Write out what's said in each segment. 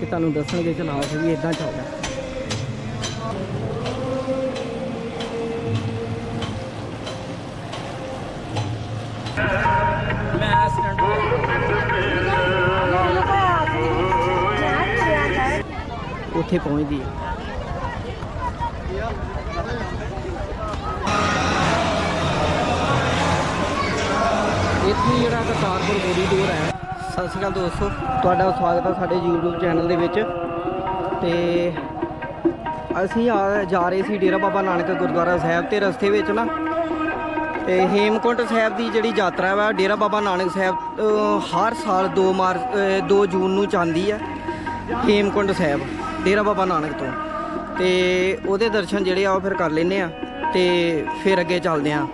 ਕਿ ਤੁਹਾਨੂੰ ਦੱਸਣਗੇ ਚਲਾਓ ਕਿ ਵੀ ਇਦਾਂ ਚੱਲਦਾ। ਮੈਂ ਸਟੈਂਡ ਉੱਥੇ ਪਹੁੰਚਦੀ ਹੈ। ਇੱਥੇ ਜਿਹੜਾ ਕਰਤਾਰਪੁਰ ਕੋਰੀਡੋਰ ਹੈ ਸਤਿ ਸ਼੍ਰੀ ਅਕਾਲ ਦੋਸਤੋ, ਤੁਹਾਡਾ ਸਵਾਗਤ ਹੈ ਸਾਡੇ YouTube ਚੈਨਲ ਦੇ ਵਿੱਚ। ਤੇ ਅਸੀਂ ਆ ਜਾ ਰਹੇ ਸੀ ਡੇਰਾ ਬਾਬਾ ਨਾਨਕ ਗੁਰਦੁਆਰਾ ਸਾਹਿਬ ਤੇ ਰਸਤੇ ਵਿੱਚ ਨਾ। ਤੇ ਹੇਮਕੁੰਟ ਸਾਹਿਬ ਦੀ ਜਿਹੜੀ ਯਾਤਰਾ ਵਾ, ਡੇਰਾ ਬਾਬਾ ਨਾਨਕ ਸਾਹਿਬ ਹਰ ਸਾਲ 2 ਮਾਰਚ 2 ਜੂਨ ਨੂੰ ਜਾਂਦੀ ਹੈ ਹੇਮਕੁੰਟ ਸਾਹਿਬ, ਡੇਰਾ ਬਾਬਾ ਨਾਨਕ ਤੋਂ। ਤੇ ਉਹਦੇ ਦਰਸ਼ਨ ਜਿਹੜੇ ਆ ਉਹ ਫਿਰ ਕਰ ਲੈਨੇ ਆ ਤੇ ਫਿਰ ਅੱਗੇ ਚੱਲਦੇ ਆ।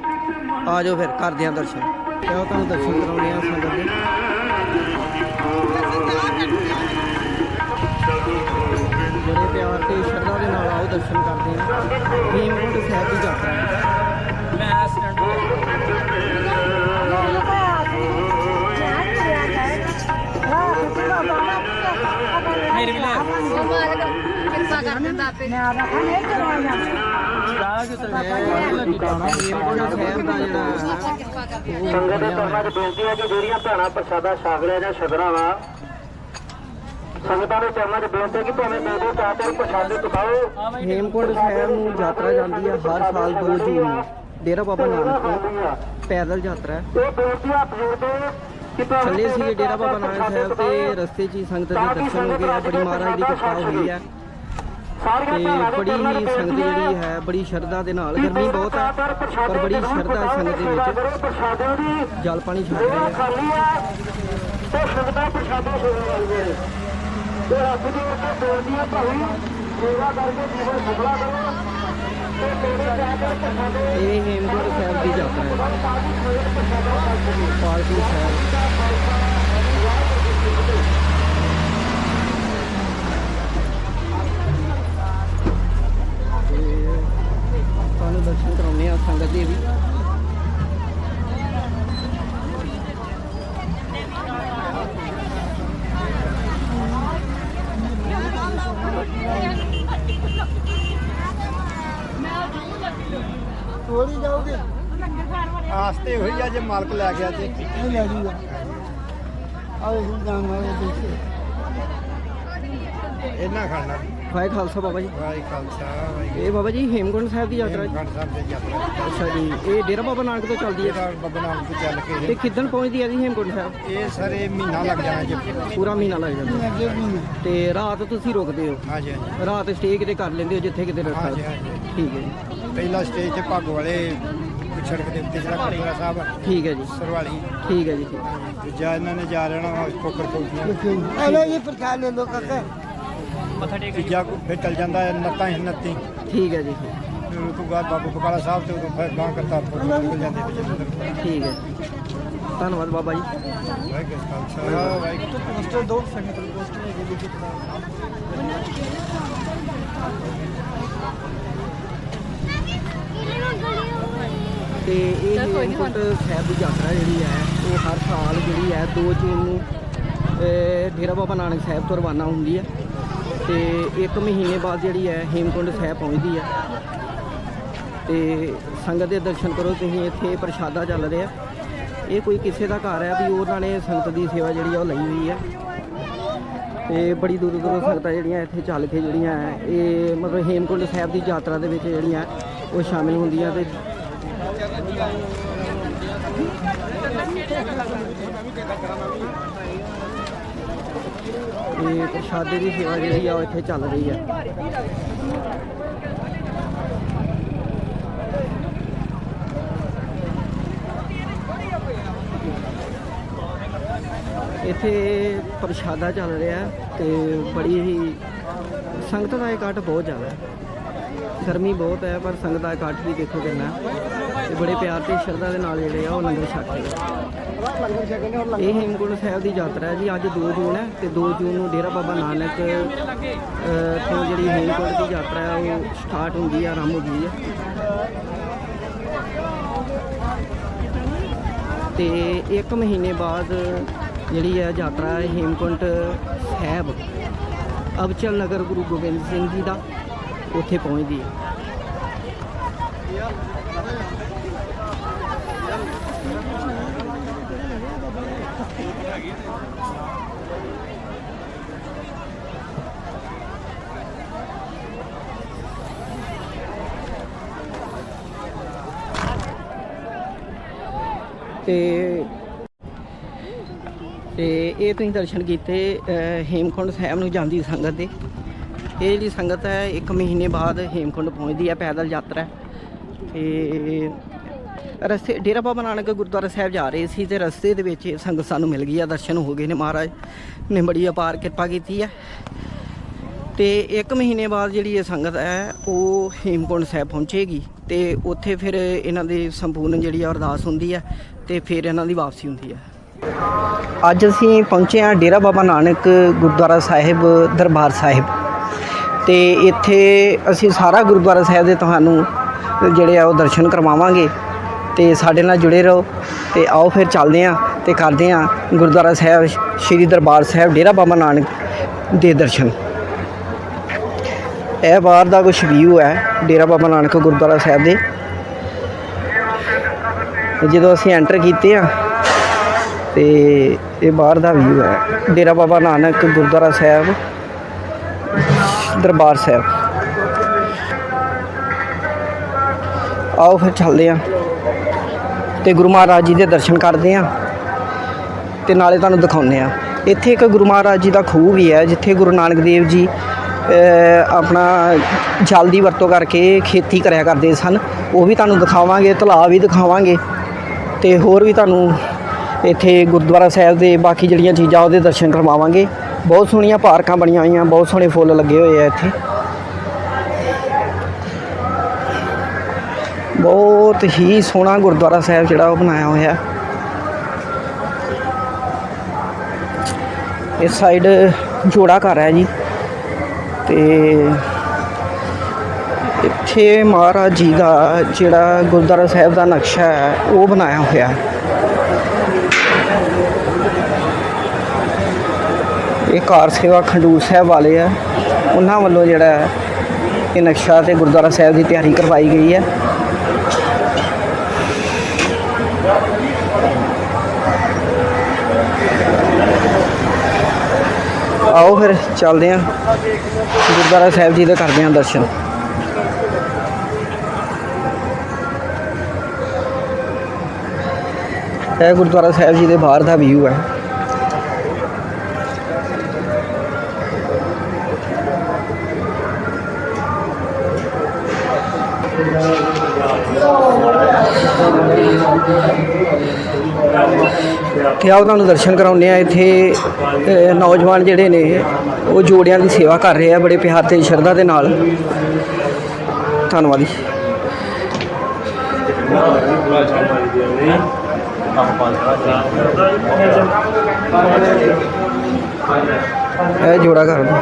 ਆ ਜਾਓ ਫਿਰ, ਕਰਦੇ ਆ ਦਰਸ਼ਨ। ਤੇ ਉਹ ਤੁਹਾਨੂੰ ਦਰਸ਼ਨ ਕਰਾਉਣੇ ਆ ਸੰਗਤ ਦੇ। ਆਪੇ ਤੇ ਸੰਗਤ ਦੇ। ਧਰਮਾਂ 'ਚ ਬੇਨਤੀ ਹੈ ਕਿ ਜਿਹੜੀਆਂ ਭੈਣਾਂ ਪ੍ਰਸ਼ਾਦਾ ਛਕ ਲਿਆ ਜਾਂ ਛਕਣਾ ਵਾ ਸੰਗਤਾਂ ਦੇ ਚਰਨਾਂ 'ਚ ਬੇਨਤੀ ਹੈ ਕਿ ਭਾਵੇਂ ਦੋ ਦੋ ਚਾਰ ਚਾਰ ਪ੍ਰਸ਼ਾਦੇ ਪਕਾਓ ਹੇਮਕੁੰਟ ਸਾਹਿਬ ਨੂੰ ਯਾਤਰਾ ਜਾਂਦੀ ਹੈ ਹਰ ਸਾਲ 2 ਜੂਨ ਨੂੰ। ਡੇਰਾ ਬਾਬਾ ਨਾਨਕ ਤੋਂ ਪੈਦਲ ਯਾਤਰਾ ਹੈ। ਇਹ ਬੇਨਤੀ ਹੱਥ ਜੋੜਦੇ ਚੱਲੇ ਸੀ ਡੇਰਾ ਬਾਬਾ ਨਾਨਕ ਸਾਹਿਬ ਤੇ ਰਸਤੇ 'ਚ ਹੀ ਸੰਗਤ ਦੇ ਦਰਸ਼ਨ ਹੋ ਗਏ ਬੜੀ ਮਹਾਰਾਜ ਦੀ ਕਿਰਪਾ ਹੋਈ ਹੈ ਤੇ ਦੇ ਬੜੀ ਹੀ ਸੰਗਤ ਜਿਹੜੀ ਹੈ ਬੜੀ ਸ਼ਰਧਾ ਦੇ ਨਾਲ ਗਰਮੀ ਬਹੁਤ ਹੈ ਪਰ ਬੜੀ ਸ਼ਰਧਾ ਸੰਗਤ ਦੇ ਵਿੱਚ। ਦੀ ਜਲ ਪਾਣੀ ਛਕ ਇਹ ਰਹੇ ਆ। ਤੇ ਸੰਗਤਾਂ ਪ੍ਰਸ਼ਾਦੇ ਛਕ ਰਹੀਆਂ ਨੇ ਤੇ ਹੱਥ ਜੋੜ ਕੇ ਬੇਨਤੀ ਹੈ ਭਾਈ ਸੇਵਾ ਕਰਕੇ ਜੀਵਨ ਸਫਲਾ ਕਰੋ। ਇਹ ਹੇਮਕੁੰਟ ਸਾਹਿਬ ਦੀ ਯਾਤਰਾ ਹੈ। ਪਾਲਕੀ ਸਾਹਿਬ। ਤੁਹਾਨੂੰ ਦਰਸ਼ਨ ਕਰਾਉਂਦੇ ਆ ਸੰਗਤ ਦੇ ਵੀ। ਥੋੜੀ ਜਾਓਗੇ? ਆਸਤੇ ਹੋਈ ਆ ਜੇ ਮਾਲਕ ਲੈ ਗਿਆ ਤੇ। ਨਹੀਂ ਲੈ ਜੂਗਾ। ਆਵੇ ਹੁਣ ਜਾਣ ਵਾਲੇ ਦੇਖੇ ਇਹਨਾਂ ਖਾਣਾ। ਵਾਹਿ ਖਾਲਸਾ ਬਾਬਾ ਜੀ। ਵਾਹਿ ਖਾਲਸਾ ਇਹ ਬਾਬਾ ਜੀ ਹੇਮਕੁੰਟ ਸਾਹਿਬ ਦੀ ਯਾਤਰਾ ਜੀ। ਗੰਡ ਸਾਹਿਬ ਦੀ ਯਾਤਰਾ। ਅੱਛਾ ਜੀ ਇਹ ਡੇਰਾ ਬਾਬਾ ਨਾਨਕ ਤੋਂ ਚੱਲਦੀ ਹੈ। ਇਹਦਾ ਬੱਬਾ ਨਾਨਕ ਤੋਂ ਚੱਲ ਕੇ। ਤੇ ਕਿੱਦਣ ਪਹੁੰਚਦੀ ਹੈ ਜੀ ਹੇਮਕੁੰਟ ਸਾਹਿਬ? ਇਹ ਸਾਰੇ ਮਹੀਨਾ ਲੱਗ ਜਾਣਾ ਜੀ। ਪੂਰਾ ਮਹੀਨਾ ਲੱਗ ਜਾਂਦਾ ਤੇ ਰਾਤ ਤੁਸੀਂ ਰੁਕਦੇ ਹੋ? ਹਾਂਜੀ ਹਾਂਜੀ। ਰਾਤ ਸਟੇ ਕਿਤੇ ਕਰ ਲੈਂਦੇ ਹੋ ਜਿੱਥੇ ਕਿਤੇ ਰਸਤਾ ਹਾਂਜੀ ਹਾਂਜੀ। ਠੀਕ ਹੈ ਜੀ। ਪਹਿਲਾ ਸਟੇਜ ਤੇ ਭਾਗੋ ਵਾਲੇ ਸੜਕ ਦੇ ਉੱਤੇ ਜਿਹੜਾ ਗੁਰਦੁਆਰਾ ਸਾਹਿਬ ਆ, ਠੀਕ ਹੈ ਜੀ। ਸਰਵਾਲੀ। ਠੀਕ ਹੈ ਜੀ ਠੀਕ ਦੂਜਾ ਇਹਨਾਂ ਨੇ ਜਾ ਰਹਿਣਾ ਵਾ ਕੋਕਰ ਕੋਟੀਆਂ ਅਲੇ ਇਹ ਪ੍ਰਚਾਰ ਤੀਜਾ ਕੋ ਫਿਰ ਚੱਲ ਜਾਂਦਾ ਹੈ ਨੱਤਾਂ ਹੀ ਨੱਤੀ। ਠੀਕ ਹੈ ਜੀ। ਠੀਕ- ਫਿਰ ਉਸ ਤੋਂ ਬਾਅਦ ਬਾਬੂ ਬਕਾਲਾ ਸਾਹਿਬ ਤੇ ਉਦੋਂ ਫਿਰ ਗਾਂ ਨੂੰ ਨਿਕਲ ਜਾਂਦੇ ਵਿੱਚ ਠੀਕ ਹੈ। ਧੰਨਵਾਦ ਬਾਬਾ ਜੀ। ਵਾਹਿਗੁਰੂ ਖਾਲਸਾ ਵਾਹਿਗੁਰੂ ਪੋਸਟਰ ਦੋ ਸੰਗਤ ਨੂੰ ਪੋਸਟਰ ਹੈਗੇ ਲਿਖੇ ਤੇ ਇਹ ਹੇਮਕੁੰਟ ਸਾਹਿਬ ਦੀ ਯਾਤਰਾ ਜਿਹੜੀ ਹੈ ਉਹ ਹਰ ਸਾਲ ਜਿਹੜੀ ਹੈ 2 ਜੂਨ ਨੂੰ ਅਹ, ਡੇਰਾ ਬਾਬਾ ਨਾਨਕ ਸਾਹਿਬ ਤੋਂ ਰਵਾਨਾ ਹੁੰਦੀ ਹੈ। ਤੇ ਇੱਕ ਮਹੀਨੇ ਬਾਅਦ ਜਿਹੜੀ ਹੈ ਹੇਮਕੁੰਡ ਸਾਹਿਬ ਪਹੁੰਚਦੀ ਹੈ ਤੇ ਸੰਗਤ ਦੇ ਦਰਸ਼ਨ ਕਰੋ, ਤੁਸੀਂ ਇੱਥੇ ਪ੍ਰਸ਼ਾਦਾ ਚੱਲ ਰਿਹਾ। ਇਹ ਕੋਈ ਕਿਸੇ ਦਾ ਘਰ ਹੈ ਵੀ ਉਹਨਾਂ ਨੇ ਸੰਗਤ ਦੀ ਸੇਵਾ ਜਿਹੜੀ ਆ ਉਹ ਲਈ ਹੋਈ ਹੈ ਤੇ ਬੜੀ ਦੂਰੋਂ ਦੂਰੋਂ ਸੰਗਤਾਂ ਜਿਹੜੀਆਂ ਇੱਥੇ ਚੱਲ ਕੇ ਜਿਹੜੀਆਂ ਇਹ ਮਤਲਬ ਹੇਮਕੁੰਡ ਸਾਹਿਬ ਦੀ ਯਾਤਰਾ ਦੇ ਵਿੱਚ ਜਿਹੜੀਆਂ ਉਹ ਸ਼ਾਮਿਲ ਹੁੰਦੀਆਂ ਤੇ ਇਹ ਪ੍ਰਸ਼ਾਦੇ ਦੀ ਸੇਵਾ ਜਿਹੜੀ ਆ ਉਹ ਇੱਥੇ ਚੱਲ ਰਹੀ ਹੈ ਇੱਥੇ ਪ੍ਰਸ਼ਾਦਾ ਚੱਲ ਰਿਹਾ ਹੈ ਤੇ ਬੜੀ ਹੀ ਸੰਗਤ ਦਾ ਇਕੱਠ ਬਹੁਤ ਜ਼ਿਆਦਾ ਹੈ ਗਰਮੀ ਬਹੁਤ ਹੈ, ਪਰ ਸੰਗਤ ਦਾ ਇਕੱਠ ਵੀ ਦੇਖੋ ਕਿੰਨਾ ਹੈ। ਤੇ ਬੜੇ ਪਿਆਰ ਤੇ ਸ਼ਰਧਾ ਦੇ ਨਾਲ ਜਿਹੜੇ ਆ ਉਹ ਲੰਗਰ ਛਕ ਰਹੇ ਇਹ ਹੇਮਕੁੰਟ ਸਾਹਿਬ ਦੀ ਯਾਤਰਾ ਹੈ ਜੀ, ਅੱਜ 2 ਜੂਨ ਹੈ ਤੇ 2 ਜੂਨ ਨੂੰ ਡੇਰਾ ਬਾਬਾ ਨਾਨਕ ਤੋਂ ਜਿਹੜੀ ਹੇਮਕੁੰਟ ਦੀ ਯਾਤਰਾ ਹੈ, ਉਹ ਸਟਾਰਟ ਹੁੰਦੀ ਹੈ, ਆਰੰਭ ਹੁੰਦੀ ਹੈ। ਤੇ ਇੱਕ ਮਹੀਨੇ ਬਾਅਦ ਜਿਹੜੀ ਹੈ ਯਾਤਰਾ ਹੇਮਕੁੰਟ ਸਾਹਿਬ, ਅਬਚਲ ਨਗਰ ਗੁਰੂ ਗੋਬਿੰਦ ਸਿੰਘ ਜੀ ਦਾ, ਉੱਥੇ ਪਹੁੰਚਦੀ ਹੈ। ਤੇ ਤੇ ਇਹ ਤੁਸੀਂ ਦਰਸ਼ਨ ਕੀਤੇ ਹੇਮਕੁੰਡ ਸਾਹਿਬ ਨੂੰ ਜਾਂਦੀ ਸੰਗਤ ਦੇ। ਇਹ ਜਿਹੜੀ ਸੰਗਤ ਹੈ, ਇੱਕ ਮਹੀਨੇ ਬਾਅਦ ਹੇਮਕੁੰਡ ਪਹੁੰਚਦੀ ਹੈ, ਪੈਦਲ ਯਾਤਰਾ ਹੈ। ਤੇ ਰਸਤੇ, ਡੇਰਾ ਬਾਬਾ ਨਾਨਕ ਗੁਰਦੁਆਰਾ ਸਾਹਿਬ ਜਾ ਰਹੇ ਸੀ ਤੇ ਰਸਤੇ ਦੇ ਵਿੱਚ ਇਹ ਸੰਗਤ ਸਾਨੂੰ ਮਿਲ ਗਈ ਆ, ਦਰਸ਼ਨ ਹੋ ਗਏ ਨੇ ਮਹਾਰਾਜ। ਨੇ ਬੜੀ ਅਪਾਰ ਕਿਰਪਾ ਕੀਤੀ ਹੈ ਤੇ ਇੱਕ ਮਹੀਨੇ ਬਾਅਦ ਜਿਹੜੀ ਇਹ ਸੰਗਤ ਹੈ, ਉਹ ਹੇਮਕੁੰਡ ਸਾਹਿਬ ਪਹੁੰਚੇਗੀ ਤੇ ਉੱਥੇ ਫਿਰ ਇਹਨਾਂ ਦੀ ਸੰਪੂਰਨ ਜਿਹੜੀ ਆ ਅਰਦਾਸ ਹੁੰਦੀ ਹੈ ਤੇ ਫਿਰ ਇਹਨਾਂ ਦੀ ਵਾਪਸੀ ਹੁੰਦੀ ਹੈ। ਅੱਜ ਅਸੀਂ ਪਹੁੰਚੇ ਹਾਂ ਡੇਰਾ ਬਾਬਾ ਨਾਨਕ ਗੁਰਦੁਆਰਾ ਸਾਹਿਬ, ਦਰਬਾਰ ਸਾਹਿਬ। ਤੇ ਇੱਥੇ ਅਸੀਂ ਸਾਰਾ ਗੁਰਦੁਆਰਾ ਸਾਹਿਬ ਦੇ ਤੁਹਾਨੂੰ ਜਿਹੜੇ ਆ ਉਹ ਦਰਸ਼ਨ ਕਰਵਾਵਾਂਗੇ। ਤੇ ਸਾਡੇ ਨਾਲ ਜੁੜੇ ਰਹੋ ਤੇ ਆਓ ਫਿਰ ਚੱਲਦੇ ਹਾਂ ਤੇ ਕਰਦੇ ਹਾਂ ਗੁਰਦੁਆਰਾ ਸਾਹਿਬ, ਸ੍ਰੀ ਦਰਬਾਰ ਸਾਹਿਬ, ਡੇਰਾ ਬਾਬਾ ਨਾਨਕ ਦੇ ਦਰਸ਼ਨ। ਇਹ ਬਾਹਰ ਦਾ ਕੁਝ ਵਿਊ ਹੈ ਡੇਰਾ ਬਾਬਾ ਨਾਨਕ ਗੁਰਦੁਆਰਾ ਸਾਹਿਬ ਦੇ। ਤੇ ਜਦੋਂ ਅਸੀਂ ਐਂਟਰ ਕੀਤੇ ਆ, ਤੇ ਇਹ ਬਾਹਰ ਦਾ ਵਿਊ ਹੈ। ਡੇਰਾ ਬਾਬਾ ਨਾਨਕ ਗੁਰਦੁਆਰਾ ਸਾਹਿਬ, ਦਰਬਾਰ ਸਾਹਿਬ। ਆਓ ਫਿਰ ਚੱਲਦੇ ਆ ਤੇ ਗੁਰੂ ਮਹਾਰਾਜ ਜੀ ਦੇ ਦਰਸ਼ਨ ਕਰਦੇ ਆ ਤੇ ਨਾਲੇ ਤੁਹਾਨੂੰ ਦਿਖਾਉਂਦੇ ਆ। ਇੱਥੇ ਇੱਕ ਗੁਰੂ ਮਹਾਰਾਜ ਜੀ ਦਾ ਖੂਹ ਵੀ ਹੈ, ਜਿੱਥੇ ਗੁਰੂ ਨਾਨਕ ਦੇਵ ਜੀ ਆਪਣਾ ਜਲ ਦੀ ਵਰਤੋਂ ਕਰਕੇ ਖੇਤੀ ਕਰਿਆ ਕਰਦੇ ਸਨ। ਉਹ ਵੀ ਤੁਹਾਨੂੰ ਦਿਖਾਵਾਂਗੇ ਤਲਾਬ ਵੀ ਦਿਖਾਵਾਂਗੇ। ਤੇ ਹੋਰ ਵੀ ਤੁਹਾਨੂੰ ਇੱਥੇ ਗੁਰਦੁਆਰਾ ਸਾਹਿਬ ਦੇ ਬਾਕੀ ਜਿਹੜੀਆਂ ਚੀਜ਼ਾਂ ਉਹਦੇ ਦਰਸ਼ਨ ਕਰਵਾਵਾਂਗੇ। ਬਹੁਤ ਸੋਹਣੀਆਂ ਪਾਰਕਾਂ ਬਣੀਆਂ ਹੋਈਆਂ, ਬਹੁਤ ਸੋਹਣੇ ਫੁੱਲ ਲੱਗੇ ਹੋਏ ਆ ਇੱਥੇ। ਬਹੁਤ ਹੀ ਸੋਹਣਾ ਗੁਰਦੁਆਰਾ ਸਾਹਿਬ ਜਿਹੜਾ ਉਹ ਬਣਾਇਆ ਹੋਇਆ। ਇਸ ਸਾਈਡ ਜੋੜਾ ਘਰ ਹੈ ਜੀ। ਤੇ ਇੱਥੇ ਮਹਾਰਾਜ ਜੀ ਦਾ ਜਿਹੜਾ ਗੁਰਦੁਆਰਾ ਸਾਹਿਬ ਦਾ ਨਕਸ਼ਾ ਹੈ, ਉਹ ਬਣਾਇਆ ਹੋਇਆ ਹੈ। ਇਹ ਕਾਰ ਸੇਵਾ ਖੰਡੂਰ ਸਾਹਿਬ ਵਾਲੇ ਆ। ਉਹਨਾਂ ਵੱਲੋਂ ਜਿਹੜਾ ਇਹ ਨਕਸ਼ਾ ਤੇ ਗੁਰਦੁਆਰਾ ਸਾਹਿਬ ਦੀ ਤਿਆਰੀ ਕਰਵਾਈ ਗਈ ਹੈ। ਆਓ ਫਿਰ ਚੱਲਦੇ ਹਾਂ ਗੁਰਦੁਆਰਾ ਸਾਹਿਬ ਜੀ ਦੇ ਕਰਦੇ ਹਾਂ ਦਰਸ਼ਨ। ਇਹ ਗੁਰਦੁਆਰਾ ਸਾਹਿਬ ਜੀ ਦੇ ਬਾਹਰ ਦਾ ਵਿਊ ਹੈ। ਤੇ ਆਓ ਤੁਹਾਨੂੰ ਦਰਸ਼ਨ ਕਰਾਉਂਦੇ ਆ ਇੱਥੇ ਨੌਜਵਾਨ ਜਿਹੜੇ ਨੇ, ਉਹ ਜੋੜਿਆਂ ਦੀ ਸੇਵਾ ਕਰ ਰਹੇ ਆ, ਬੜੇ ਪਿਆਰ ਤੇ ਸ਼ਰਧਾ ਦੇ ਨਾਲ। ਧੰਨਵਾਦ ਜੀ। ਇਹ ਜੋੜਾ ਕਰ ਦੋ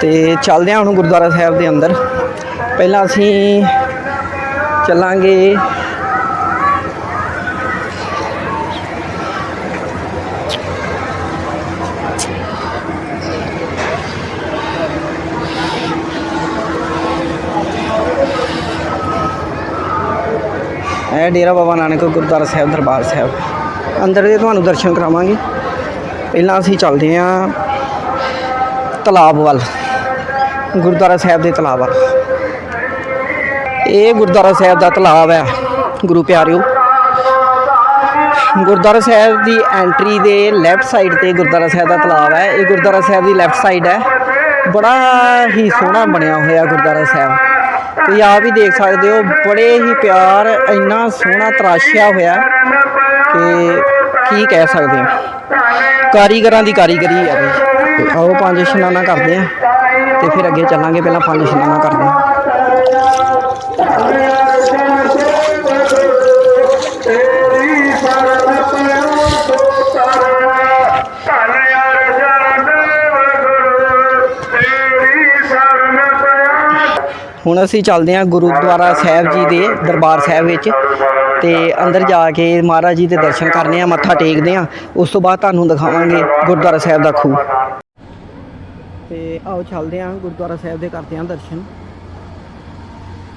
ਤੇ ਚੱਲਦੇ ਹਾਂ ਹੁਣ ਗੁਰਦੁਆਰਾ ਸਾਹਿਬ ਦੇ ਅੰਦਰ। ਪਹਿਲਾਂ ਅਸੀਂ ਚੱਲਾਂਗੇ ਇਹ ਡੇਰਾ ਬਾਬਾ ਨਾਨਕ ਗੁਰਦੁਆਰਾ ਸਾਹਿਬ, ਦਰਬਾਰ ਸਾਹਿਬ। ਅੰਦਰ ਦੇ ਤੁਹਾਨੂੰ ਦਰਸ਼ਨ ਕਰਾਵਾਂਗੇ। ਪਹਿਲਾਂ ਅਸੀਂ ਚੱਲਦੇ ਹਾਂ ਤਲਾਬ ਵੱਲ, ਗੁਰਦੁਆਰਾ ਸਾਹਿਬ ਦੇ ਤਲਾਬ ਵੱਲ। ਇਹ ਗੁਰਦੁਆਰਾ ਸਾਹਿਬ ਦਾ ਤਲਾਬ ਹੈ, ਗੁਰੂ ਪਿਆਰਿਓ। ਗੁਰਦੁਆਰਾ ਸਾਹਿਬ ਦੀ ਐਂਟਰੀ ਦੇ ਲੈਫਟ ਸਾਈਡ ਤੇ ਗੁਰਦੁਆਰਾ ਸਾਹਿਬ ਦਾ ਤਲਾਬ ਹੈ। ਇਹ ਗੁਰਦੁਆਰਾ ਸਾਹਿਬ ਦੀ ਲੈਫਟ ਸਾਈਡ ਹੈ। ਬੜਾ ਹੀ ਸੋਹਣਾ ਬਣਿਆ ਹੋਇਆ ਗੁਰਦੁਆਰਾ ਸਾਹਿਬ। ਤੁਸੀਂ ਆਪ ਹੀ ਦੇਖ ਸਕਦੇ ਹੋ, ਬੜੇ ਹੀ ਪਿਆਰ, ਇੰਨਾ ਸੋਹਣਾ ਤਰਾਸ਼ਿਆ ਹੋਇਆ ਕਿ ਕੀ ਕਹਿ ਸਕਦੇ ਹਾਂ। ਕਾਰੀਗਰਾਂ ਦੀ ਕਾਰੀਗਰੀ ਹੈ ਬਈ ਤੇ ਆਓ ਪੰਜ ਇਸ਼ਨਾਨਾ ਕਰਦੇ ਹਾਂ ਤੇ ਫਿਰ ਅੱਗੇ ਚੱਲਾਂਗੇ, ਪਹਿਲਾਂ ਪੰਜ ਇਸ਼ਨਾਨਾ ਕਰਦੇ ਹਾਂ। ਹੁਣ ਅਸੀਂ ਚੱਲਦੇ ਹਾਂ ਗੁਰਦੁਆਰਾ ਸਾਹਿਬ ਜੀ ਦੇ ਦਰਬਾਰ ਸਾਹਿਬ ਵਿੱਚ ਤੇ ਅੰਦਰ ਜਾ ਕੇ ਮਹਾਰਾਜ ਜੀ ਦੇ ਦਰਸ਼ਨ ਕਰਨੇ ਆ, ਮੱਥਾ ਟੇਕਦੇ ਆ। ਉਸ ਤੋਂ ਬਾਅਦ ਤੁਹਾਨੂੰ ਦਿਖਾਵਾਂਗੇ ਗੁਰਦੁਆਰਾ ਸਾਹਿਬ ਦਾ ਖੂਹ। ਤੇ ਆਓ ਚੱਲਦੇ ਆ ਗੁਰਦੁਆਰਾ ਸਾਹਿਬ ਦੇ ਕਰਦੇ ਆ ਦਰਸ਼ਨ।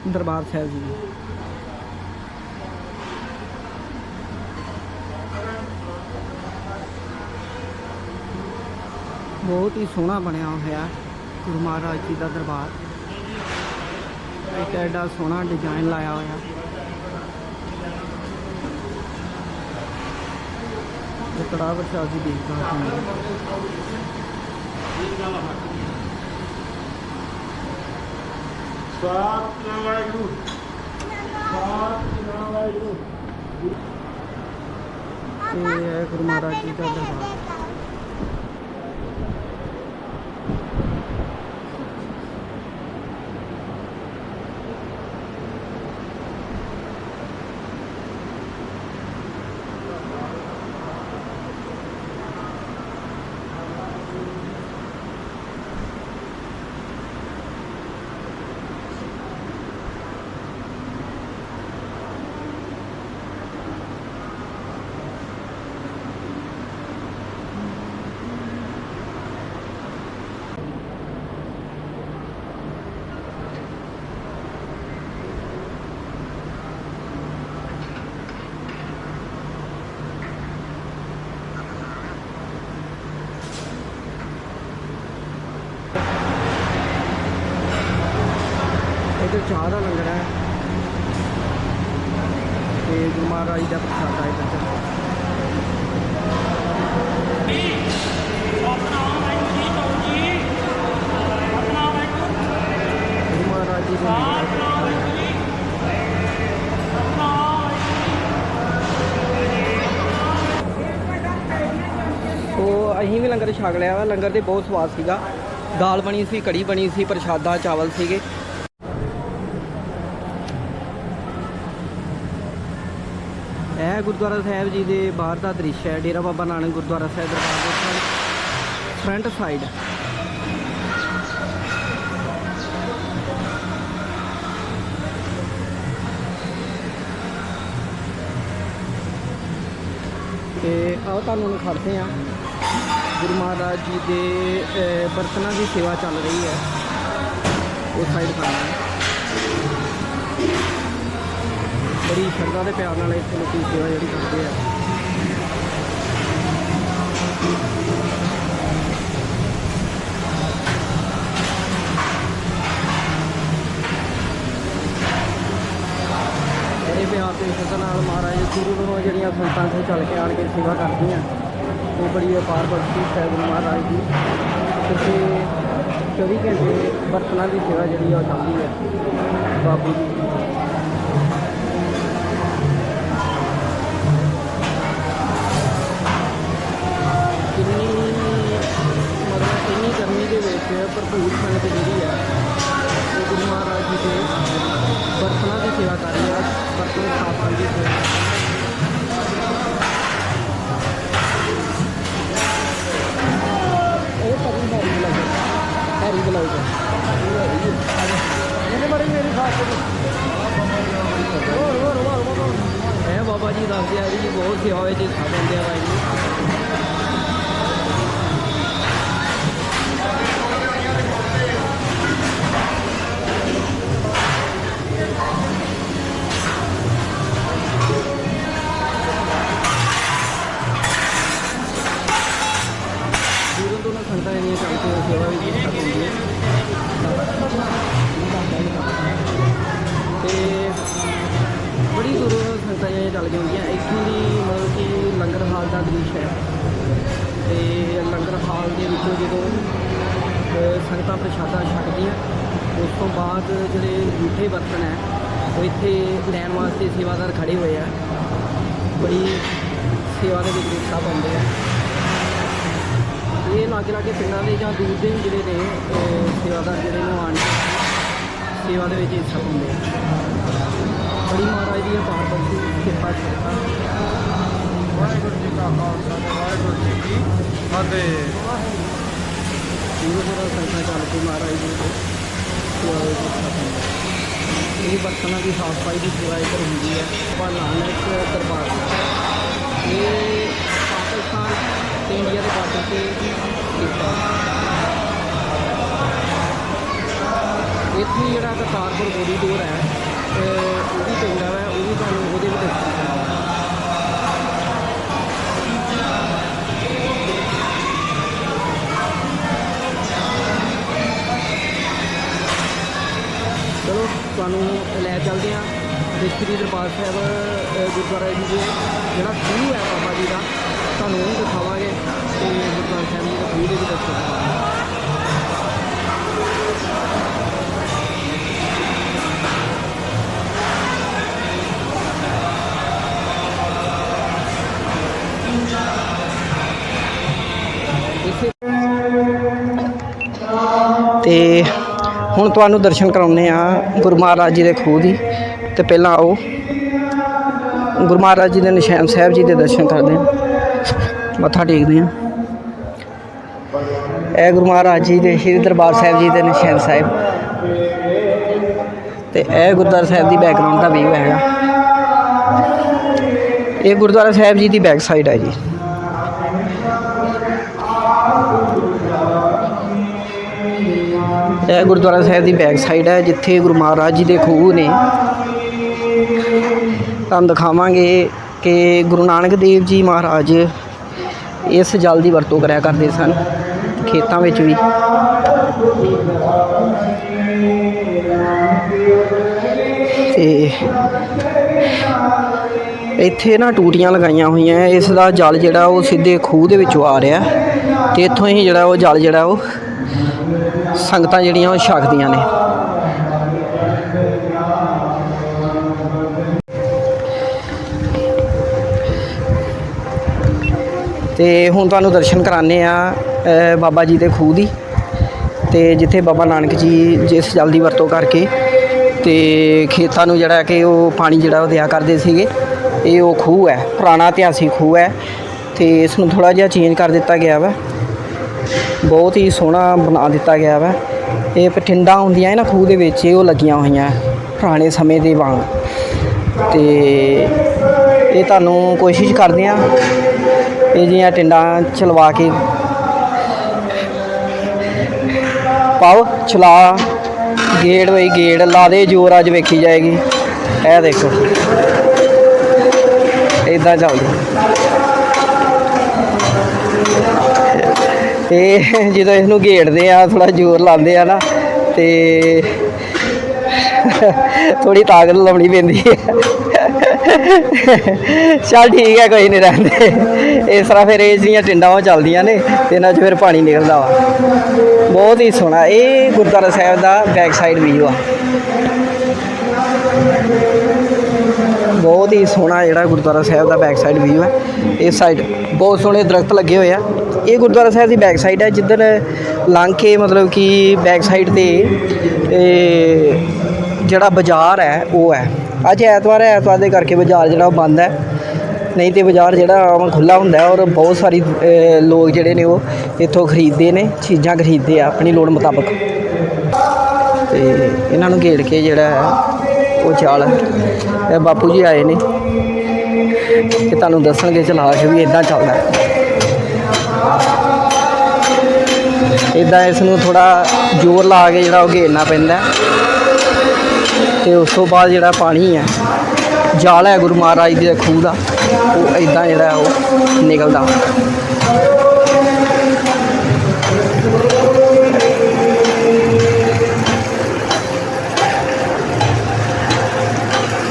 ਦਰਬਾਰ ਸਾਹਿਬ ਜੀ ਦੇ। ਬਹੁਤ ਹੀ ਸੋਹਣਾ ਬਣਿਆ ਹੋਇਆ ਗੁਰੂ ਮਹਾਰਾਜ ਜੀ ਦਾ ਦਰਬਾਰ। ਇੱਕ ਐਡਾ ਸੋਹਣਾ ਡਿਜ਼ਾਈਨ ਲਾਇਆ ਹੋਇਆ। ਇਹ ਕੜਾ ਪ੍ਰਸ਼ਾਦ ਜੀ ਦੇਖਦਾ ਹਾਂ ਸਤਿ ਵਾਹਿਗੁਰੂ ਸਤਿ ਵਾਹਿਗੁਰੂ ਇਹ ਗੁਰੂ ਮਹਾਰਾਜ ਜੀ ਦਾ ਦਰਬਾਰ। ਚਾਹ ਦਾ ਲੰਗਰ ਹੈ। ਤੇ ਗੁਰੂ ਮਹਾਰਾਜ ਦਾ ਪ੍ਰਸ਼ਾਦ ਹੈ ਇੱਧਰ। ਗੁਰੂ ਮਹਾਰਾਜ ਜੀ ਦਾ ਪ੍ਰਸ਼ਾਦ ਉਹ ਅਸੀਂ ਵੀ ਲੰਗਰ ਛਕ ਲਿਆ ਵਾ। ਲੰਗਰ ਤੇ ਬਹੁਤ ਸਵਾਦ ਸੀਗਾ। ਦਾਲ ਬਣੀ ਸੀ, ਕੜੀ ਬਣੀ ਸੀ, ਪ੍ਰਸ਼ਾਦਾ, ਚਾਵਲ ਸੀਗੇ। ਇਹ ਗੁਰਦੁਆਰਾ ਸਾਹਿਬ ਜੀ ਦੇ ਬਾਹਰ ਦਾ ਦ੍ਰਿਸ਼ ਹੈ, ਡੇਰਾ ਬਾਬਾ ਨਾਨਕ ਗੁਰਦੁਆਰਾ ਸਾਹਿਬ ਦਰਬਾਰ ਦੇ ਫਰੰਟ ਸਾਈਡ ਤੇ ਆਓ ਤੁਹਾਨੂੰ ਦਿਖਾਉਂਦੇ ਆ ਗੁਰੂ ਮਹਾਰਾਜ ਜੀ ਦੇ ਬਰਤਨਾਂ ਦੀ ਸੇਵਾ ਚੱਲ ਰਹੀ ਹੈ। ਉਸ ਸਾਈਡ ਖਾਣਾ ਬੜੀ ਸ਼ਰਧਾ ਦੇ ਪਿਆਰ ਨਾਲ ਇੱਥੇ ਲੋਕੀ ਸੇਵਾ ਜਿਹੜੀ ਕਰਦੇ ਆ। ਬੜੇ ਪਿਆਰ ਤੇ ਸ਼ਰਧਾ ਨਾਲ ਮਹਾਰਾਜ ਗੁਰੂ ਨੂੰ ਜਿਹੜੀਆਂ ਸੰਤਾਂ ਤੋਂ ਚੱਲ ਕੇ ਆਣ ਕੇ ਸੇਵਾ ਕਰਦੀਆਂ। ਉਹ ਬੜੀ ਅਪਾਰ ਬਖਸ਼ੀ ਹੈ ਗੁਰੂ ਮਹਾਰਾਜ ਦੀ। ਤੇ 24 ਘੰਟੇ ਬਰਤਨਾਂ ਦੀ ਸੇਵਾ ਜਿਹੜੀ ਆ ਉਹ ਚੱਲਦੀ ਹੈ ਬਾਬੂ ਜੀ ਵਿੱਚ ਭਰਪੂਰ ਸੰਗਤ ਜਿਹੜੀ ਹੈ, ਉਹ ਗੁਰੂ ਮਹਾਰਾਜ ਜੀ ਦੇ ਬਰਤਨਾਂ ਦੀ ਸੇਵਾ ਕਰ ਰਹੀ ਹੈ, ਬਰਤਨ ਸਾਫ਼ ਦੀ ਸੇਵਾ ਦਾ ਦ੍ਰਿਸ਼ ਹੈ। ਤੇ ਲੰਗਰ ਹਾਲ ਦੇ ਵਿੱਚੋਂ ਜਦੋਂ ਸੰਗਤਾਂ ਪ੍ਰਸ਼ਾਦਾ ਛਕਦੀਆਂ, ਉਸ ਤੋਂ ਬਾਅਦ ਜਿਹੜੇ ਜੂਠੇ ਬਰਤਨ ਹੈ, ਉਹ ਇੱਥੇ ਲੈਣ ਵਾਸਤੇ ਸੇਵਾਦਾਰ ਖੜੇ ਹੋਏ ਆ। ਬੜੀ ਸੇਵਾ ਦੇ ਵਿੱਚ ਹਿੱਸਾ ਪਾਉਂਦੇ ਆ। ਇਹ ਲਾਗੇ ਲਾਗੇ ਪਿੰਡਾਂ ਦੇ ਜਾਂ ਦੂਰ ਦੇ ਵੀ ਜਿਹੜੇ ਨੇ ਸੇਵਾਦਾਰ ਜਿਹੜੇ ਨੂੰ ਆਣ ਸੇਵਾ ਦੇ ਵਿੱਚ ਹਿੱਸਾ ਪਾਉਂਦੇ ਆ। ਬੜੀ ਮਹਾਰਾਜ ਦੀ ਅਪਾਰ ਬਖਸ਼ੀ ਕਿਰਪਾ ਕਰਤਾ ਵਾਹਿਗੁਰੂ ਜੀ ਕਾ ਖਾਲਸਾ ਤੇ ਵਾਹਿਗੁਰੂ ਜੀ ਕੀ ਫਤਿਹ। ਦੂਰੋਂ ਦੂਰੋਂ ਸੰਗਤਾਂ ਚੱਲ ਕੇ ਮਹਾਰਾਜ ਜੀ ਦੇ। ਸੇਵਾ ਵਿੱਚ ਇਹ ਬਰਤਨਾਂ ਦੀ ਸਾਫ਼ ਸਫ਼ਾਈ ਦੀ ਪੂਰਾ ਇੱਧਰ ਹੁੰਦੀ ਹੈ। ਆਪਾਂ ਨਾਨਕ ਦਰਬਾਰ ਸਾਹਿਬ। ਇਹ ਪਾਕਿਸਤਾਨ ਤੇ ਇੰਡੀਆ ਦੇ ਬਾਰਡਰ ਤੇ ਸਥਿਤ ਇੱਥੇ ਜਿਹੜਾ ਕਰਤਾਰਪੁਰ ਕੋਰੀਡੋਰ ਹੈ, ਅਹ ਉਹ ਵੀ ਪੈਂਦਾ ਹੈ ਉਹ ਵੀ ਤੁਹਾਨੂੰ ਉਹਦੇ ਵਿੱਚ ਤੁਹਾਨੂੰ ਲੈ ਚੱਲਦੇ ਹਾਂ। ਤੇ ਸ੍ਰੀ ਦਰਬਾਰ ਸਾਹਿਬ ਗੁਰਦੁਆਰਾ ਜੀ ਦੇ ਜਿਹੜਾ ਖੂਹ ਹੈ ਬਾਬਾ ਜੀ ਦਾ, ਤੁਹਾਨੂੰ ਉਹ ਦਿਖਾਵਾਂਗੇ। ਤੇ ਗੁਰਦੁਆਰਾ ਸਾਹਿਬ ਜੀ ਦਾ ਖੂਹ ਦੇ ਵੀ ਦਰਸ਼ਨ ਕਰਾਂਗੇ ਹੁਣ ਤੁਹਾਨੂੰ ਦਰਸ਼ਨ ਕਰਾਉਂਦੇ ਆ ਗੁਰੂ ਮਹਾਰਾਜ ਜੀ ਦੇ ਖੂਹ ਦੀ ਤੇ ਪਹਿਲਾਂ ਆਓ। ਗੁਰੂ ਮਹਾਰਾਜ ਜੀ ਦੇ ਨਿਸ਼ਾਨ ਸਾਹਿਬ ਜੀ ਦੇ ਦਰਸ਼ਨ ਕਰਦੇ ਹਾਂ। ਮੱਥਾ ਟੇਕਦੇ ਹਾਂ। ਇਹ ਗੁਰੂ ਮਹਾਰਾਜ ਜੀ ਦੇ ਸ਼੍ਰੀ ਦਰਬਾਰ ਸਾਹਿਬ ਜੀ ਦੇ ਨਿਸ਼ਾਨ ਸਾਹਿਬ। ਤੇ ਇਹ ਗੁਰਦੁਆਰਾ ਸਾਹਿਬ ਦੀ ਬੈਕਗ੍ਰਾਉਂਡ ਦਾ ਵਿਊ ਹੈਗਾ। ਇਹ ਗੁਰਦੁਆਰਾ ਸਾਹਿਬ ਜੀ ਦੀ ਬੈਕ ਸਾਈਡ ਹੈ ਜੀ। ਇਹ ਗੁਰਦੁਆਰਾ ਸਾਹਿਬ ਦੀ ਬੈਕ ਸਾਈਡ ਹੈ, ਜਿੱਥੇ ਗੁਰੂ ਮਹਾਰਾਜ ਜੀ ਦੇ ਖੂਹ ਨੇ। ਤੁਹਾਨੂੰ ਦਿਖਾਵਾਂਗੇ ਕਿ ਗੁਰੂ ਨਾਨਕ ਦੇਵ ਜੀ ਮਹਾਰਾਜ ਇਸ ਜਲ ਦੀ ਵਰਤੋਂ ਕਰਿਆ ਕਰਦੇ ਸਨ, ਖੇਤਾਂ ਵਿੱਚ ਵੀ। ਤੇ ਇੱਥੇ ਨਾ ਟੂਟੀਆਂ ਲਗਾਈਆਂ ਹੋਈਆਂ, ਇਸ ਦਾ ਜਲ ਜਿਹੜਾ ਉਹ ਸਿੱਧੇ ਖੂਹ ਦੇ ਵਿੱਚੋਂ ਆ ਰਿਹਾ ਹੈ। ਤੇ ਇੱਥੋਂ ਹੀ ਜਿਹੜਾ ਉਹ ਜਲ ਜਿਹੜਾ ਉਹ ਸੰਗਤਾਂ ਜਿਹੜੀਆਂ ਉਹ ਛਕਦੀਆਂ ਨੇ। ਤੇ ਹੁਣ ਤੁਹਾਨੂੰ ਦਰਸ਼ਨ ਕਰਾਣੇ ਆ ਬਾਬਾ ਜੀ ਦੇ ਖੂਹ ਦੀ। ਤੇ ਜਿੱਥੇ ਬਾਬਾ ਨਾਨਕ ਜੀ ਜਿਸ ਜਲ ਦੀ ਵਰਤੋਂ ਕਰਕੇ ਤੇ ਖੇਤਾਂ ਨੂੰ ਜਿਹੜਾ ਕਿ ਉਹ ਪਾਣੀ ਜਿਹੜਾ ਉਹ ਦਿਆ ਕਰਦੇ ਸੀਗੇ, ਇਹ ਉਹ ਖੂਹ ਹੈ, ਪੁਰਾਣਾ ਇਤਿਹਾਸਿਕ ਖੂਹ ਹੈ। ਤੇ ਇਸ ਨੂੰ ਥੋੜਾ ਜਿਹਾ ਚੇਂਜ ਕਰ ਦਿੱਤਾ ਗਿਆ ਵਾ। ਬਹੁਤ ਹੀ ਸੋਹਣਾ ਬਣਾ ਦਿੱਤਾ ਗਿਆ ਵਾ। ਇਹ ਪਠਿੰਡਾ ਹੁੰਦੀਆਂ ਹੈ ਨਾ ਖੂਹ ਦੇ ਵਿੱਚ ਇਹ ਉਹ ਲੱਗੀਆਂ ਹੋਈਆਂ ਪੁਰਾਣੇ ਸਮੇਂ ਦੇ ਵਾਂਗ। ਤੇ ਇਹ ਤੁਹਾਨੂੰ ਕੋਸ਼ਿਸ਼ ਕਰਦੇ ਆ ਇਹ ਜੀਆਂ ਟਿੰਡਾਂ ਚਲਵਾ ਕੇ ਪਾਓ। ਚਲਾ ਗੇੜ ਵਈ ਗੇੜ ਲਾ ਦੇ, ਜੋਰ ਅੱਜ ਵੇਖੀ ਜਾਏਗੀ। ਇਹ ਦੇਖੋ। ਇਦਾਂ ਚੱਲਦੀ। ਤੇ ਜਦੋਂ ਇਸ ਨੂੰ ਘੇੜਦੇ ਆ ਥੋੜਾ ਜ਼ੋਰ ਲਾਉਂਦੇ ਆ ਨਾ, ਤੇ ਥੋੜੀ ਤਾਕਤ ਲਾਉਣੀ ਪੈਂਦੀ ਹੈ ਚੱਲ ਠੀਕ ਹੈ ਕੋਈ ਨਹੀਂ ਰਹਿੰਦੇ ਇਸ ਤਰ੍ਹਾਂ ਫਿਰ ਇਹ ਜਿਹੜੀਆਂ ਟਿੰਡਾਂ ਚੱਲਦੀਆਂ ਨੇ, ਤੇ ਇਹਨਾਂ 'ਚ ਫਿਰ ਪਾਣੀ ਨਿਕਲਦਾ ਵਾ। ਬਹੁਤ ਹੀ ਸੋਹਣਾ, ਇਹ ਗੁਰਦੁਆਰਾ ਸਾਹਿਬ ਦਾ ਬੈਕ ਸਾਈਡ ਵੀਊ ਆ। ਬਹੁਤ ਹੀ ਸੋਹਣਾ ਜਿਹੜਾ ਗੁਰਦੁਆਰਾ ਸਾਹਿਬ ਦਾ ਬੈਕ ਸਾਈਡ ਵਿਊ ਹੈ। ਇਸ ਸਾਈਡ ਬਹੁਤ ਸੋਹਣੇ ਦਰਖਤ ਲੱਗੇ ਹੋਏ ਆ। ਇਹ ਗੁਰਦੁਆਰਾ ਸਾਹਿਬ ਦੀ ਬੈਕ ਸਾਈਡ ਹੈ, ਜਿੱਧਰ ਲੰਘ ਕੇ ਮਤਲਬ ਕਿ ਬੈਕ ਸਾਈਡ ਤੇ ਜਿਹੜਾ ਬਾਜ਼ਾਰ ਹੈ, ਉਹ ਹੈ। ਅੱਜ ਐਤਵਾਰ ਹੈ, ਐਤਵਾਰ ਦੇ ਕਰਕੇ ਬਾਜ਼ਾਰ ਜਿਹੜਾ ਉਹ ਬੰਦ ਹੈ। ਨਹੀਂ ਤੇ ਬਾਜ਼ਾਰ ਜਿਹੜਾ ਖੁੱਲਾ ਹੁੰਦਾ ਔਰ ਬਹੁਤ ਸਾਰੀ ਲੋਕ ਜਿਹੜੇ ਨੇ ਉਹ ਇੱਥੋਂ ਖਰੀਦਦੇ ਨੇ, ਚੀਜ਼ਾਂ ਖਰੀਦਦੇ ਆ, ਆਪਣੀ ਲੋੜ ਮੁਤਾਬਕ। ਤੇ ਇਹਨਾਂ ਨੂੰ ਘੇੜ ਕੇ ਜਿਹੜਾ ਉਹ ਚਾਲ ਇਹ ਬਾਪੂ ਜੀ ਆਏ ਨੇ ਕਿ ਤੁਹਾਨੂੰ ਦੱਸਣਗੇ ਚਲਾਸ਼ ਵੀ ਇਦਾਂ ਚੱਲਦਾ ਹੈ ਇਦਾਂ ਇਸ ਨੂੰ ਥੋੜਾ ਜ਼ੋਰ ਲਾ ਕੇ ਜਿਹੜਾ ਉਹ ਘੇਰਨਾ ਪੈਂਦਾ ਹੈ। ਤੇ ਉਸ ਤੋਂ ਬਾਅਦ ਜਿਹੜਾ ਪਾਣੀ ਹੈ, ਜਾਲ ਹੈ ਗੁਰੂ ਮਹਾਰਾਜ ਦੇ ਖੂਹ ਦਾ, ਉਹ ਇਦਾਂ ਜਿਹੜਾ ਉਹ ਨਿਕਲਦਾ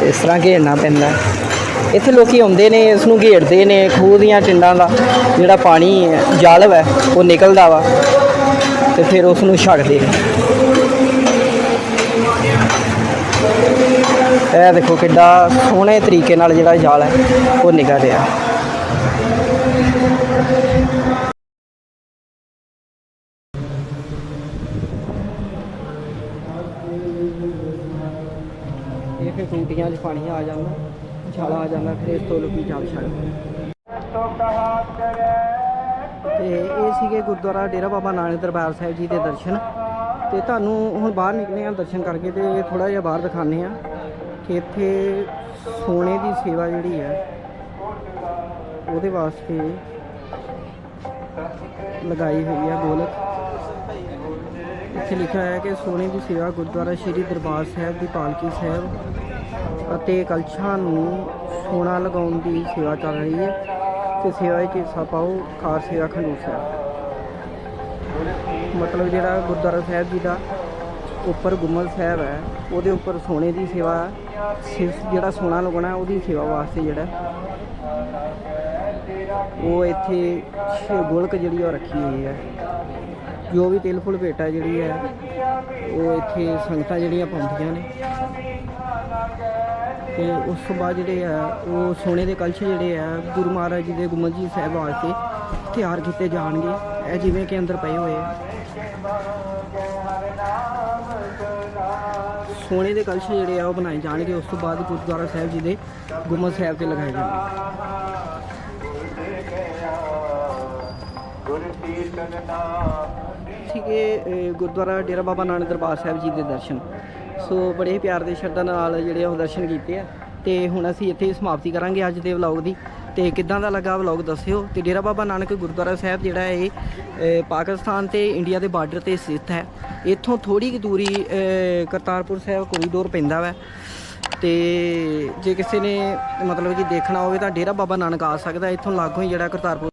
ਇਸ ਤਰ੍ਹਾਂ ਘੇਰਨਾ ਪੈਂਦਾ। ਇੱਥੇ ਲੋਕੀ ਆਉਂਦੇ ਨੇ ਇਸ ਨੂੰ ਘੇਰਦੇ ਨੇ, ਖੂਹ ਦੀਆਂ ਟਿੰਡਾਂ ਦਾ ਜਿਹੜਾ ਪਾਣੀ ਹੈ ਜਲ ਹੈ ਉਹ ਨਿਕਲਦਾ ਵਾ ਤੇ ਫਿਰ ਉਸ ਨੂੰ ਛਕਦੇ ਨੇ। ਇਹ ਦੇਖੋ ਕਿੱਡਾ ਸੋਹਣੇ ਤਰੀਕੇ ਨਾਲ ਜਿਹੜਾ ਜਾਲ ਹੈ, ਉਹ ਨਿਕਲ ਰਿਹਾ। ਟੂਟੀਆਂ 'ਚ ਪਾਣੀ ਆ ਜਾਂਦਾ, ਛਾਲਾ ਆ ਜਾਂਦਾ, ਫਿਰ ਇਸ ਤੋਂ ਲੋਕੀ ਜਲ ਛਕਦੇ ਤੇ ਇਹ ਸੀਗੇ ਗੁਰਦੁਆਰਾ ਡੇਰਾ ਬਾਬਾ ਨਾਨਕ ਦਰਬਾਰ ਸਾਹਿਬ ਜੀ ਦੇ ਦਰਸ਼ਨ। ਤੇ ਤੁਹਾਨੂੰ ਹੁਣ ਬਾਹਰ ਨਿਕਲੇ ਆ ਦਰਸ਼ਨ ਕਰਕੇ ਤੇ ਥੋੜਾ ਜਿਹਾ ਬਾਹਰ ਦਿਖਾਣੇ ਆ ਕਿ ਇੱਥੇ ਸੋਨੇ ਦੀ ਸੇਵਾ ਜਿਹੜੀ ਹੈ, ਉਹਦੇ ਵਾਸਤੇ ਲਗਾਈ ਹੋਈ ਹੈ ਗੋਲਕ ਇੱਥੇ ਲਿਖਿਆ ਹੈ ਕਿ ਸੋਨੇ ਦੀ ਸੇਵਾ ਗੁਰਦੁਆਰਾ ਸ਼੍ਰੀ ਦਰਬਾਰ ਸਾਹਿਬ ਦੀ ਪਾਲਕੀ ਸਾਹਿਬ ਅਤੇ ਕਲਸ਼ਾਂ ਨੂੰ ਸੋਨਾ ਲਗਾਉਣ ਦੀ ਸੇਵਾ ਚੱਲ ਰਹੀ ਹੈ ਤੇ ਸੇਵਾ ਵਿੱਚ ਹਿੱਸਾ ਪਾਓ ਕਾਰ ਸੇਵਾ ਖੰਡੂਰ ਸਾਹਿਬ। ਮਤਲਬ ਜਿਹੜਾ ਗੁਰਦੁਆਰਾ ਸਾਹਿਬ ਜੀ ਦਾ ਉੱਪਰ ਗੁੰਮਲ ਸਾਹਿਬ ਹੈ, ਉਹਦੇ ਉੱਪਰ ਸੋਨੇ ਦੀ ਸੇਵਾ ਸਿਰਫ ਜਿਹੜਾ ਸੋਨਾ ਲਗਾਉਣਾ ਉਹਦੀ ਸੇਵਾ ਵਾਸਤੇ ਜਿਹੜਾ ਉਹ ਇੱਥੇ ਸ਼- ਗੋਲਕ ਜਿਹੜੀ ਉਹ ਰੱਖੀ ਹੋਈ ਹੈ। ਜੋ ਵੀ ਤਿਲ ਫੁੱਲ ਭੇਟਾ ਜਿਹੜੀ ਹੈ, ਉਹ ਇੱਥੇ ਸੰਗਤਾਂ ਜਿਹੜੀਆਂ ਪਾਉਂਦੀਆਂ ਨੇ। ਤੇ ਉਸ ਤੋਂ ਬਾਅਦ ਜਿਹੜੇ ਆ, ਉਹ ਸੋਨੇ ਦੇ ਕਲਸ਼ ਜਿਹੜੇ ਆ, ਗੁਰੂ ਮਹਾਰਾਜ ਜੀ ਦੇ ਗੁੰਮਤ ਜੀ ਸਾਹਿਬ ਵਾਸਤੇ ਤਿਆਰ ਕੀਤੇ ਜਾਣਗੇ। ਇਹ ਜਿਵੇਂ ਕਿ ਅੰਦਰ ਪਏ ਹੋਏ ਆ। ਸੋਨੇ ਦੇ ਕਲਸ਼ ਜਿਹੜੇ ਆ, ਉਹ ਬਣਾਏ ਜਾਣਗੇ। ਉਸ ਤੋਂ ਬਾਅਦ ਗੁਰਦੁਆਰਾ ਸਾਹਿਬ ਜੀ ਦੇ ਗੁੰਮਤ ਸਾਹਿਬ ਤੇ ਲਗਾਏ ਜਾਣਗੇ। ਠੀਕ ਹੈ ਗੁਰਦੁਆਰਾ ਡੇਰਾ ਬਾਬਾ ਨਾਨਕ ਦਰਬਾਰ ਸਾਹਿਬ ਜੀ ਦੇ ਦਰਸ਼ਨ। ਸੋ ਬੜੇ ਹੀ ਪਿਆਰ ਦੇ ਸ਼ਰਧਾ ਨਾਲ ਜਿਹੜੇ ਆ ਉਹ ਦਰਸ਼ਨ ਕੀਤੇ ਆ। ਤੇ ਹੁਣ ਅਸੀਂ ਇੱਥੇ ਸਮਾਪਤੀ ਕਰਾਂਗੇ ਅੱਜ ਦੇ ਵਲੌਗ ਦੀ। ਤੇ ਕਿੱਦਾਂ ਦਾ ਲੱਗਾ ਵਲੌਗ ਦੱਸਿਓ। ਤੇ ਡੇਰਾ ਬਾਬਾ ਨਾਨਕ ਗੁਰਦੁਆਰਾ ਸਾਹਿਬ ਜਿਹੜਾ ਹੈ ਇਹ ਪਾਕਿਸਤਾਨ ਤੇ ਇੰਡੀਆ ਦੇ ਬਾਰਡਰ ਤੇ ਸਥਿਤ ਹੈ। ਇੱਥੋਂ ਥੋੜੀ ਕੁ ਦੂਰੀ ਕਰਤਾਰਪੁਰ ਸਾਹਿਬ ਕੋਰੀਡੋਰ ਪੈਂਦਾ ਵਾ। ਤੇ ਜੇ ਕਿਸੇ ਨੇ ਮਤਲਬ ਕਿ ਦੇਖਣਾ ਹੋਵੇ ਤਾਂ ਡੇਰਾ ਬਾਬਾ ਨਾਨਕ ਆ ਸਕਦਾ। ਇੱਥੋਂ ਲਾਗੋਂ ਹੀ ਜਿਹੜਾ ਕਰਤਾਰਪੁਰ